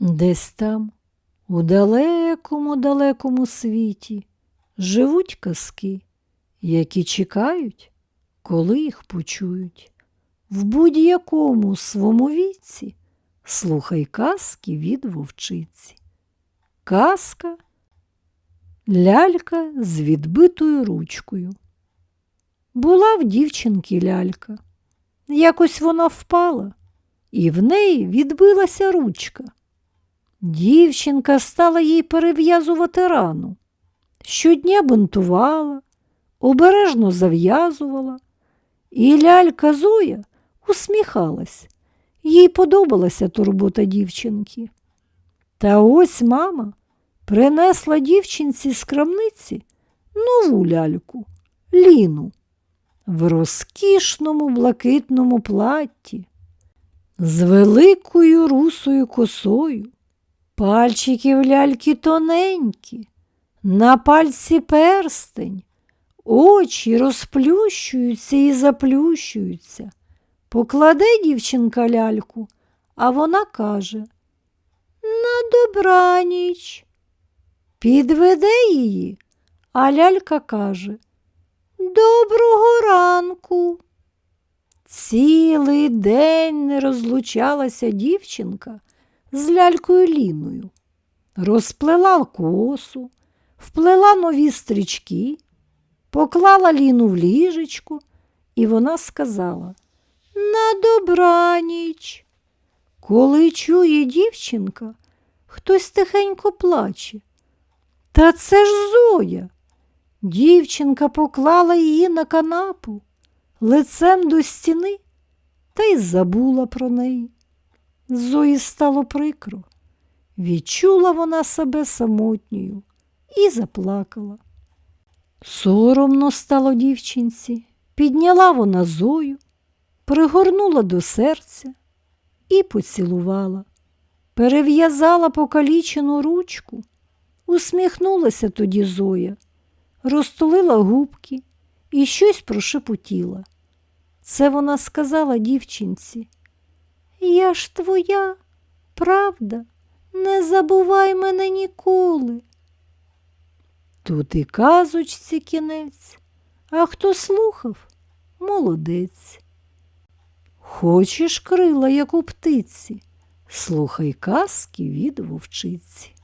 Десь там, у далекому далекому світі, живуть казки, які чекають, коли їх почують. В будь-якому свому віці слухай казки від вовчиці. Казка лялька з відбитою ручкою. Була в дівчинки лялька. Якось вона впала, і в неї відбилася ручка. Дівчинка стала їй перев'язувати рану. Щодня бинтувала, обережно зав'язувала, і лялька Зоя усміхалась. Їй подобалася турбота дівчинки. Та ось мама принесла дівчинці з крамниці нову ляльку Ліну в розкішному блакитному платті, з великою русою косою. Пальчики в ляльки тоненькі, на пальці перстень, очі розплющуються і заплющуються. Покладе дівчинка ляльку, а вона каже На добраніч. Підведе її, а лялька каже Доброго ранку. Цілий день не розлучалася дівчинка з лялькою Ліною. Розплела косу, вплела нові стрічки, поклала Ліну в ліжечку, і вона сказала На добраніч. Коли чує дівчинка, хтось тихенько плаче. Та це ж Зоя. Дівчинка поклала її на канапу лицем до стіни та й забула про неї. Зої стало прикро. Відчула вона себе самотньою і заплакала. Соромно стало дівчинці, підняла вона Зою, пригорнула до серця і поцілувала, перев'язала покалічену ручку, усміхнулася тоді Зоя, розтулила губки і щось прошепотіла. Це вона сказала дівчинці. Я ж твоя, правда, не забувай мене ніколи. Тут і казочці кінець, а хто слухав, молодець. Хочеш крила, як у птиці, слухай казки від вовчиці.